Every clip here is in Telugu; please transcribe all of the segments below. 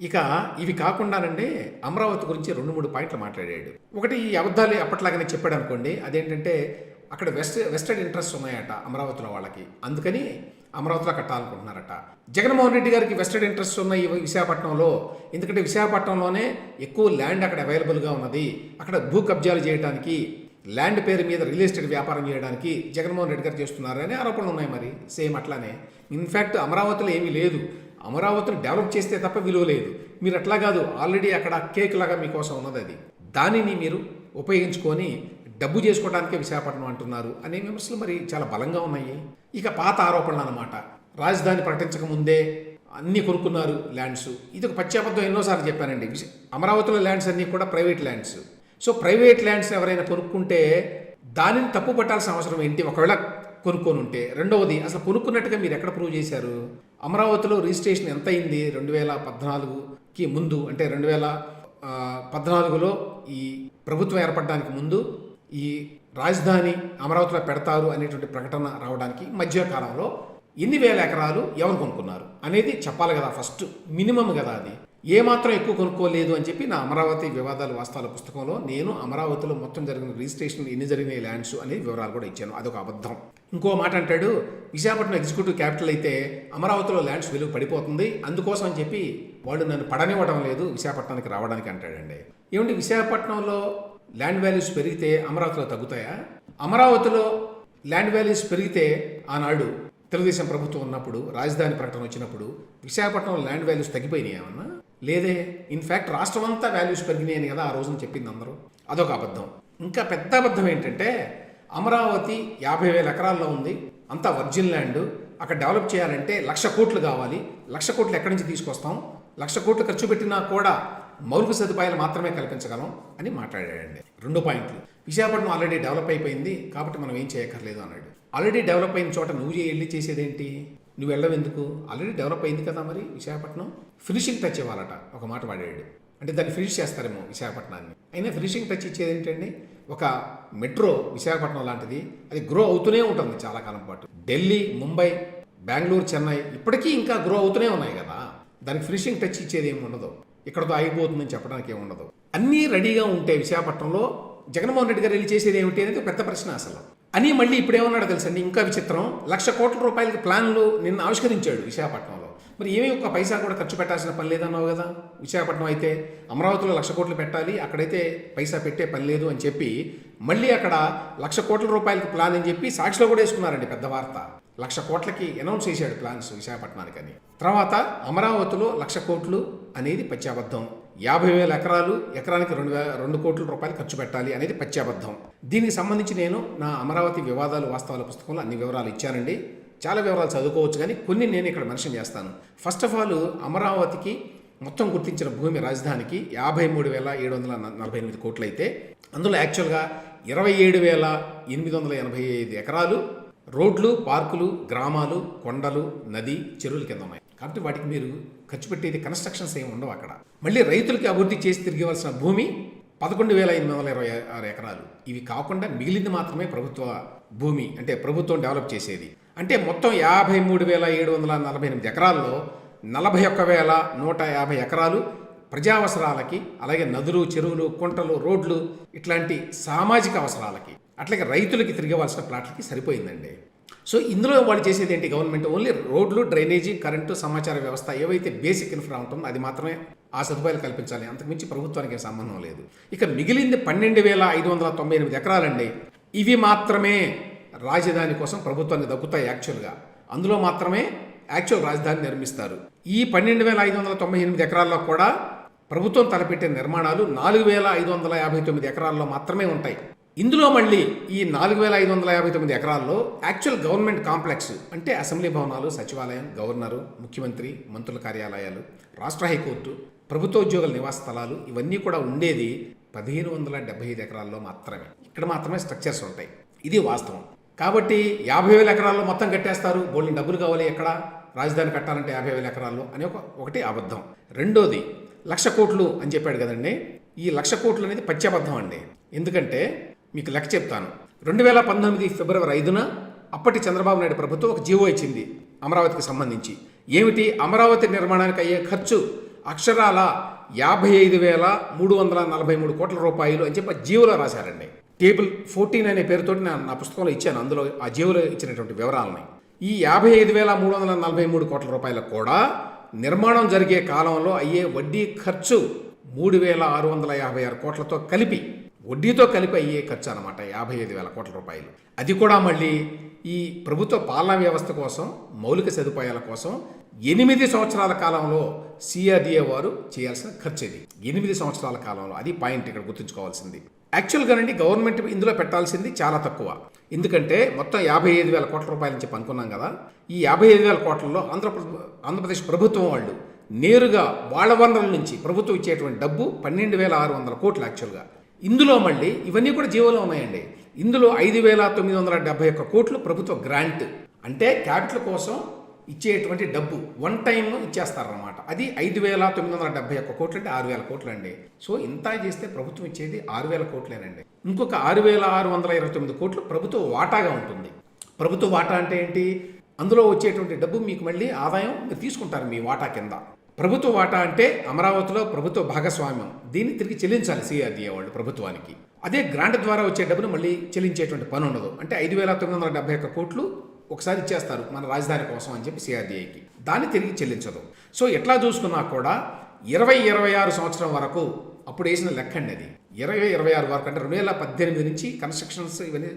ఇక ఇవి కాకుండానండి అమరావతి గురించి రెండు మూడు పాయింట్లు మాట్లాడాడు. ఒకటి ఈ అబద్ధాలు అప్పట్లాగానే చెప్పాడు అనుకోండి అదేంటంటే అక్కడ వెస్ట్ వెస్టెడ్ ఇంట్రెస్ట్ ఉన్నాయట అమరావతిలో వాళ్ళకి. అందుకని అమరావతిలో కట్టాలనుకుంటున్నారట. జగన్మోహన్ రెడ్డి గారికి వెస్టెడ్ ఇంట్రెస్ట్ ఉన్న ఈ విశాఖపట్నంలో ఎందుకంటే విశాఖపట్నంలోనే ఎక్కువ ల్యాండ్ అక్కడ అవైలబుల్గా ఉన్నది. అక్కడ భూ కబ్జాలు చేయడానికి ల్యాండ్ పేరు మీద రియల్ ఎస్టేట్ వ్యాపారం చేయడానికి జగన్మోహన్ రెడ్డి గారు చేస్తున్నారని ఆరోపణలు ఉన్నాయి మరి. సేమ్ అట్లానే. ఇన్ఫ్యాక్ట్ అమరావతిలో ఏమీ లేదు. అమరావతిని డెవలప్ చేస్తే తప్ప విలువ లేదు. మీరు అట్లా కాదు ఆల్రెడీ అక్కడ కేక్ లాగా మీకోసం ఉన్నది అది. దానిని మీరు ఉపయోగించుకొని డబ్బు చేసుకోవడానికే విశాఖపట్నం అంటున్నారు అనే విమర్శలు మరి చాలా బలంగా ఉన్నాయి. ఇక పాత ఆరోపణలు అనమాట రాజధాని ప్రకటించక ముందే అన్నీ కొనుక్కున్నారు ల్యాండ్స్. ఇది ఒక పశ్చాబద్ధం ఎన్నోసార్లు చెప్పానండి. అమరావతిలో ల్యాండ్స్ అన్నీ కూడా private lands. So private lands ఎవరైనా కొనుక్కుంటే దానిని తప్పు పట్టాల్సిన అవసరం ఏంటి? ఒకవేళ కొనుక్కొని ఉంటే. రెండవది అసలు కొనుక్కున్నట్టుగా మీరు ఎక్కడ ప్రూవ్ చేశారు? అమరావతిలో రిజిస్ట్రేషన్ ఎంత అయింది రెండు వేల పద్నాలుగుకి ముందు అంటే రెండు వేల పద్నాలుగులో ఈ ప్రభుత్వం ఏర్పడడానికి ముందు ఈ రాజధాని అమరావతిలో పెడతారు అనేటువంటి ప్రకటన రావడానికి మధ్య కాలంలో ఎన్ని వేల ఎకరాలు ఎవరు కొనుక్కున్నారు అనేది చెప్పాలి కదా ఫస్ట్ మినిమం కదా అది. ఏమాత్రం ఎక్కువ కొనుక్కోలేదు అని చెప్పి నా అమరావతి వివాదాలు వాస్తవాల పుస్తకంలో నేను అమరావతిలో మొత్తం జరిగిన రిజిస్ట్రేషన్ ఎన్ని జరిగినాయి ల్యాండ్స్ అనే వివరాలు కూడా ఇచ్చాను. అదొక అబద్ధం. ఇంకో మాట అంటాడు విశాఖపట్నం ఎగ్జిక్యూటివ్ క్యాపిటల్ అయితే అమరావతిలో ల్యాండ్స్ విలువ పడిపోతుంది అందుకోసం అని చెప్పి వాళ్ళు నన్ను పడనివ్వడం లేదు విశాఖపట్నానికి రావడానికి అంటాడండి. ఏమంటే విశాఖపట్నంలో ల్యాండ్ వాల్యూస్ పెరిగితే అమరావతిలో తగ్గుతాయా? అమరావతిలో ల్యాండ్ వాల్యూస్ పెరిగితే ఆనాడు తెలుగుదేశం ప్రభుత్వం ఉన్నప్పుడు రాజధాని ప్రకటన వచ్చినప్పుడు విశాఖపట్నం ల్యాండ్ వాల్యూస్ తగ్గిపోయినాయి ఏమన్నా లేదే. ఇన్ఫ్యాక్ట్ రాష్ట్రం అంతా వాల్యూస్ పెరిగినాయని అని కదా ఆ రోజున చెప్పింది అందరూ. అదొక అబద్ధం. ఇంకా పెద్ద అబద్ధం ఏంటంటే అమరావతి యాభై వేల ఎకరాల్లో ఉంది. అంతా వర్జిన్ ల్యాండ్. అక్కడ డెవలప్ చేయాలంటే లక్ష కోట్లు కావాలి. లక్ష కోట్లు ఎక్కడి నుంచి తీసుకొస్తాం? లక్ష కోట్లు ఖర్చు పెట్టినా కూడా మౌలిక సదుపాయాలు మాత్రమే కల్పించగలం అని మాట్లాడాడండి. రెండు పాయింట్లు. విశాఖపట్నం ఆల్రెడీ డెవలప్ అయిపోయింది కాబట్టి మనం ఏం చేయక్కర్లేదు అన్నాడు. ఆల్రెడీ డెవలప్ అయిన చోట నువ్వు వెళ్ళి చేసేదేంటి? నువ్వు వెళ్ళవెందుకు ఎందుకు? ఆల్రెడీ డెవలప్ అయింది కదా మరి విశాఖపట్నం? ఫినిషింగ్ టచ్ ఇవ్వాలట ఒక మాట వాడాడు. అంటే దాన్ని ఫినిష్ చేస్తారేమో విశాఖపట్నాన్ని. అయినా ఫినిషింగ్ టచ్ ఇచ్చేది ఏంటండి? ఒక మెట్రో విశాఖపట్నం లాంటిది అది గ్రో అవుతూనే ఉంటుంది చాలా కాలం పాటు. ఢిల్లీ ముంబై బెంగళూరు చెన్నై ఇప్పటికీ ఇంకా గ్రో అవుతూనే ఉన్నాయి కదా. దానికి ఫినిషింగ్ టచ్ ఇచ్చేది ఏమి ఉండదు. ఇక్కడతో ఆగిపోతుందని చెప్పడానికి ఏమి ఉండదు. అన్నీ రెడీగా ఉంటే విశాఖపట్నంలో జగన్మోహన్ రెడ్డి గారు వెళ్ళి చేసేది ఏమిటి అనేది పెద్ద ప్రశ్న అసలు. అని మళ్ళీ ఇప్పుడు ఏమన్నాడో తెలుసండి ఇంకా విచిత్రం. లక్ష కోట్ల రూపాయలకి ప్లాన్లు నిన్న ఆవిష్కరించాడు విశాఖపట్నంలో. మరి ఏమీ ఒక్క పైసా కూడా ఖర్చు పెట్టాల్సిన పని లేదన్నావు కదా? విశాఖపట్నం అయితే అమరావతిలో లక్ష కోట్లు పెట్టాలి అక్కడైతే పైసా పెట్టే పని లేదు అని చెప్పి మళ్ళీ అక్కడ లక్ష కోట్ల రూపాయలకి ప్లాన్ అని చెప్పి సాక్షిలో కూడా వేసుకున్నారండి పెద్ద వార్త. లక్ష కోట్లకి అనౌన్స్ చేశాడు ప్లాన్స్ విశాఖపట్నానికి అని తర్వాత అమరావతిలో లక్ష కోట్లు అనేది పచ్చాబద్ధం యాభై వేల ఎకరాలు ఎకరానికి రెండు వే రెండు కోట్ల రూపాయలు ఖర్చు పెట్టాలి అనేది పత్యాబద్ధం. దీనికి సంబంధించి నేను నా అమరావతి వివాదాలు వాస్తవాల పుస్తకంలో అన్ని వివరాలు ఇచ్చానండి. చాలా వివరాలు చదువుకోవచ్చు కానీ కొన్ని నేను ఇక్కడ మెన్షన్ చేస్తాను. ఫస్ట్ ఆఫ్ ఆల్ అమరావతికి మొత్తం గుర్తించిన భూమి రాజధానికి యాభై మూడు వేల ఏడు వందల నలభై ఎనిమిది కోట్లయితే అందులో యాక్చువల్గా ఇరవై ఏడు వేల ఎనిమిది వందల ఎనభై ఐదు ఎకరాలు రోడ్లు పార్కులు గ్రామాలు కొండలు నది చెరువుల కింద ఉన్నాయి. కాబట్టి వాటికి మీరు ఖర్చు పెట్టేది కన్స్ట్రక్షన్స్ ఏమి ఉండవు అక్కడ. మళ్ళీ రైతులకి అభివృద్ధి చేసి తిరిగివలసిన భూమి పదకొండు వేల ఎనిమిది వందల ఇరవై ఆరు ఎకరాలు. ఇవి కాకుండా మిగిలింది మాత్రమే ప్రభుత్వ భూమి అంటే ప్రభుత్వం డెవలప్ చేసేది. అంటే మొత్తం యాభై మూడు వేల ఏడు వందల నలభై ఎనిమిది ఎకరాల్లో నలభై ఒక్క వేల నూట యాభై ఎకరాలు ప్రజావసరాలకి అలాగే నదులు చెరువులు కుంటలు రోడ్లు ఇట్లాంటి సామాజిక అవసరాలకి అట్లాగే రైతులకి తిరగవలసిన ప్లాట్లకి సరిపోయిందండి. సో ఇందులో వాళ్ళు చేసేది ఏంటి? గవర్నమెంట్ ఓన్లీ రోడ్లు డ్రైనేజీ కరెంటు సమాచార వ్యవస్థ ఏవైతే బేసిక్ ఇన్ఫ్రా ఉంటుందో అది మాత్రమే ఆ సదుపాయాలు కల్పించాలి. అంతకుమించి ప్రభుత్వానికి సంబంధం లేదు. ఇక మిగిలింది పన్నెండు వేల ఐదు వందల తొంభై ఎనిమిది ఎకరాలండి. ఇవి మాత్రమే రాజధాని కోసం ప్రభుత్వానికి దక్కుతాయి యాక్చువల్గా. అందులో మాత్రమే యాక్చువల్ రాజధాని నిర్మిస్తారు. ఈ పన్నెండు వేల ఐదు వందల తొంభై ఎనిమిది ఎకరాల్లో కూడా ప్రభుత్వం తలపెట్టిన నిర్మాణాలు నాలుగు వేల ఐదు వందల యాభై తొమ్మిది ఎకరాల్లో మాత్రమే ఉంటాయి. ఇందులో మళ్ళీ ఈ నాలుగు వేల ఐదు వందల యాభై తొమ్మిది ఎకరాల్లో యాక్చువల్ గవర్నమెంట్ కాంప్లెక్స్ అంటే అసెంబ్లీ భవనాలు సచివాలయం గవర్నరు ముఖ్యమంత్రి మంత్రుల కార్యాలయాలు రాష్ట్ర హైకోర్టు ప్రభుత్వ ఉద్యోగుల నివాస స్థలాలు ఇవన్నీ కూడా ఉండేది పదిహేను వందల డెబ్బై ఐదు ఎకరాల్లో మాత్రమే. ఇక్కడ మాత్రమే స్ట్రక్చర్స్ ఉంటాయి. ఇది వాస్తవం. కాబట్టి యాభై వేల ఎకరాల్లో మొత్తం కట్టేస్తారు. బోల్ని డబ్బులు కావాలి ఎక్కడ? రాజధాని కట్టాలంటే యాభై వేల ఎకరాల్లో అని ఒక ఒకటి అబద్ధం. రెండోది లక్ష కోట్లు అని చెప్పాడు కదండి. ఈ లక్ష కోట్లు అనేది పచ్చబద్ధం అండి. ఎందుకంటే మీకు లెక్క చెప్తాను. రెండు వేల పంతొమ్మిది ఫిబ్రవరి ఐదున అప్పటి చంద్రబాబు నాయుడు ప్రభుత్వం ఒక జీవో ఇచ్చింది అమరావతికి సంబంధించి. ఏమిటి? అమరావతి నిర్మాణానికి అయ్యే ఖర్చు అక్షరాల యాభై ఐదు వేల మూడు వందల నలభై మూడు కోట్ల రూపాయలు అని చెప్పి జీవోలో రాశారండి. టేబుల్ ఫోర్టీన్ అనే పేరుతోటి నేను నా పుస్తకంలో ఇచ్చాను. అందులో ఆ జీవోలో ఇచ్చినటువంటి వివరాలని. ఈ యాభై ఐదు వేల మూడు వందల నలభై మూడు కోట్ల రూపాయలకు కూడా నిర్మాణం జరిగే కాలంలో అయ్యే వడ్డీ ఖర్చు మూడు వేల ఆరు వందల యాభై ఆరు కోట్లతో కలిపి వడ్డీతో కలిపి అయ్యే ఖర్చు అనమాట యాభై ఐదు వేల కోట్ల రూపాయలు. అది కూడా మళ్ళీ ఈ ప్రభుత్వ పాలనా వ్యవస్థ కోసం మౌలిక సదుపాయాల కోసం ఎనిమిది సంవత్సరాల కాలంలో సిఆర్డిఏ వారు చేయాల్సిన ఖర్చు ఇది. ఎనిమిది సంవత్సరాల కాలంలో అది పాయింట్ ఇక్కడ గుర్తుంచుకోవాల్సింది. యాక్చువల్గానండి గవర్నమెంట్ ఇందులో పెట్టాల్సింది చాలా తక్కువ. ఎందుకంటే మొత్తం యాభై ఐదు వేల కోట్ల రూపాయల నుంచి పనుకున్నాం కదా ఈ యాభై ఐదు వేల కోట్లలో ఆంధ్రప్రదేశ్ ఆంధ్రప్రదేశ్ ప్రభుత్వం వాళ్ళు నేరుగా వాళ్ళ వనరుల నుంచి ప్రభుత్వం ఇచ్చేటువంటి డబ్బు పన్నెండు వేల ఆరు వందల కోట్లు యాక్చువల్గా. ఇందులో మళ్ళీ ఇవన్నీ కూడా జీవలోమయండి ఇందులో ఐదు వేల తొమ్మిది వందల డెబ్బై ఒక్క కోట్లు ప్రభుత్వ గ్రాంట్. అంటే క్యాపిటల్ కోసం ఇచ్చేటువంటి డబ్బు. వన్ టైం ఇచ్చేస్తారనమాట అది ఐదు వేల తొమ్మిది వందల డెబ్బై ఒక్క కోట్లు అంటే ఆరు వేల కోట్లు అండి సో ఇంత చేస్తే ప్రభుత్వం ఇచ్చేది ఆరు వేల కోట్లేనండి. ఇంకొక ఆరు వేల ఆరు వందల ఇరవై తొమ్మిది కోట్లు ప్రభుత్వ వాటాగా ఉంటుంది. ప్రభుత్వ వాటా అంటే ఏంటి? అందులో వచ్చేటువంటి డబ్బు మీకు మళ్ళీ ఆదాయం మీరు తీసుకుంటారు మీ వాటా కింద. ప్రభుత్వ వాటా అంటే అమరావతిలో ప్రభుత్వ భాగస్వామ్యం. దీన్ని తిరిగి చెల్లించాలి సిఆర్డీఏ వాళ్ళు ప్రభుత్వానికి. అదే గ్రాంట్ ద్వారా వచ్చే డబ్బును మళ్ళీ చెల్లించేటువంటి పని ఉండదు. అంటే ఐదు వేల తొమ్మిది వందల డెబ్బై ఒక్క కోట్లు ఒకసారి ఇచ్చేస్తారు మన రాజధాని కోసం అని చెప్పి సిఆర్డీఐకి దాన్ని తిరిగి చెల్లించదు. సో ఎట్లా చూసుకున్నా కూడా ఇరవై ఇరవై ఆరు సంవత్సరం వరకు అప్పుడు వేసిన లెక్క అండి అది. ఇరవై ఇరవై ఆరు వరకు అంటే రెండు వేల పద్దెనిమిది నుంచి కన్స్ట్రక్షన్స్ ఇవన్నీ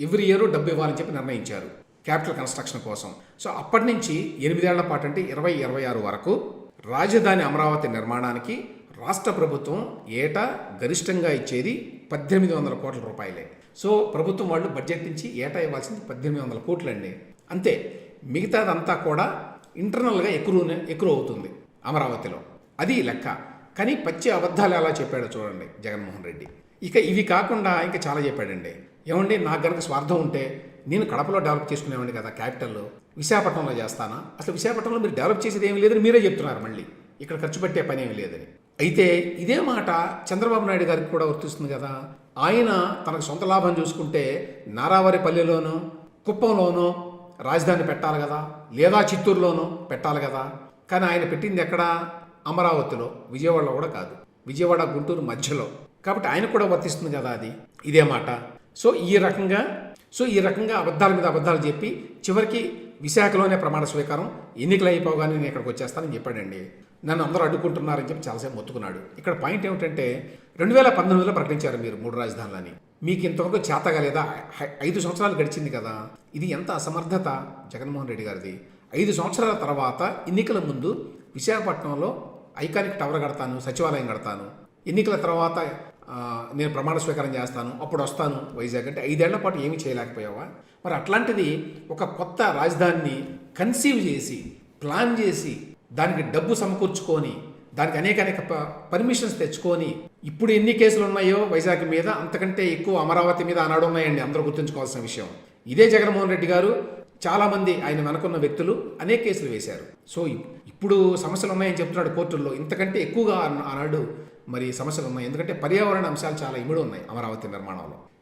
ఎవ్రీ ఇయర్ డబ్బు ఇవ్వాలని చెప్పి నిర్ణయించారు. క్యాపిటల్ కన్స్ట్రక్షన్ కోసం. సో అప్పటి నుంచి ఎనిమిదేళ్ళ పాటు అంటే ఇరవై ఇరవై ఆరు వరకు రాజధాని అమరావతి నిర్మాణానికి రాష్ట్ర ప్రభుత్వం ఏటా గరిష్టంగా ఇచ్చేది పద్దెనిమిది వందల కోట్ల రూపాయలే. సో ప్రభుత్వం వాళ్ళు బడ్జెట్ నుంచి ఏటా ఇవ్వాల్సింది పద్దెనిమిది వందల కోట్లండి. అంతే మిగతాదంతా కూడా ఇంటర్నల్గా ఎక్కువ ఎక్కువ అవుతుంది అమరావతిలో. అది లెక్క. కానీ పచ్చి అబద్ధాలు ఎలా చెప్పాడో చూడండి జగన్మోహన్ రెడ్డి. ఇక ఇవి కాకుండా ఇంకా చాలా చెప్పాడండి. ఏమండి నాకు గనక స్వార్థం ఉంటే నేను కడపలో డెవలప్ చేసుకునేవాడిని కదా క్యాపిటల్లో. విశాఖపట్నంలో చేస్తానా? అసలు విశాఖపట్నంలో మీరు డెవలప్ చేసేది ఏమి లేదని మీరే చెప్తున్నారు మళ్ళీ. ఇక్కడ ఖర్చు పెట్టే పని ఏమి లేదని. అయితే ఇదే మాట చంద్రబాబు నాయుడు గారికి కూడా వర్తిస్తుంది కదా. ఆయన తనకు సొంత లాభం చూసుకుంటే నారావారిపల్లెలోనూ కుప్పంలోనూ రాజధాని పెట్టాలి కదా. లేదా చిత్తూరులోనూ పెట్టాలి కదా. కానీ ఆయన పెట్టింది ఎక్కడ? అమరావతిలో. విజయవాడలో కూడా కాదు. విజయవాడ గుంటూరు మధ్యలో. కాబట్టి ఆయన కూడా వర్తిస్తుంది కదా అది. ఇదే మాట. సో ఈ రకంగా సో ఈ రకంగా అబద్ధాల మీద అబద్ధాలు చెప్పి చివరికి విశాఖలోనే ప్రమాణ స్వీకారం. ఎన్నికలు అయిపోగానే నేను ఇక్కడికి వచ్చేస్తానని చెప్పాడండి. నన్ను అందరూ అడ్డుకుంటున్నారని చెప్పి చాలాసేపు మొత్తుకున్నాడు. ఇక్కడ పాయింట్ ఏమిటంటే రెండు వేల పంతొమ్మిదిలో ప్రకటించారు మీరు మూడు రాజధానులని. మీకు ఇంతవరకు చేతగా లేదా ఐదు సంవత్సరాలు గడిచింది కదా. ఇది ఎంత అసమర్థత? జగన్మోహన్ రెడ్డి గారిది. ఐదు సంవత్సరాల తర్వాత ఎన్నికల ముందు విశాఖపట్నంలో ఐకానిక్ టవర్ కడతాను సచివాలయం కడతాను. ఎన్నికల తర్వాత నేను ప్రమాణ స్వీకారం చేస్తాను అప్పుడు వస్తాను వైజాగ్ అంటే ఐదేళ్ళ పాటు ఏమీ చేయలేకపోయావా? మరి అట్లాంటిది ఒక కొత్త రాజధానిని కన్సీవ్ చేసి ప్లాన్ చేసి దానికి డబ్బు సమకూర్చుకొని దానికి అనేక అనేక ప- పర్మిషన్స్ తెచ్చుకొని ఇప్పుడు ఎన్ని కేసులు ఉన్నాయో వైజాగ్ మీద అంతకంటే ఎక్కువ అమరావతి మీద ఆనాడు ఉన్నాయండి అందరూ గుర్తుంచుకోవాల్సిన విషయం. ఇదే జగన్మోహన్ రెడ్డి గారు చాలామంది ఆయన వెనకున్న వ్యక్తులు అనేక కేసులు వేశారు. సో ఇప్పుడు సమస్యలు ఉన్నాయని చెప్తున్నాడు కోర్టుల్లో. ఇంతకంటే ఎక్కువగా ఆనాడు మరి సమస్యలు ఉన్నాయి. ఎందుకంటే పర్యావరణ అంశాలు చాలా ఇమిడి ఉన్నాయి అమరావతి నిర్మాణంలో.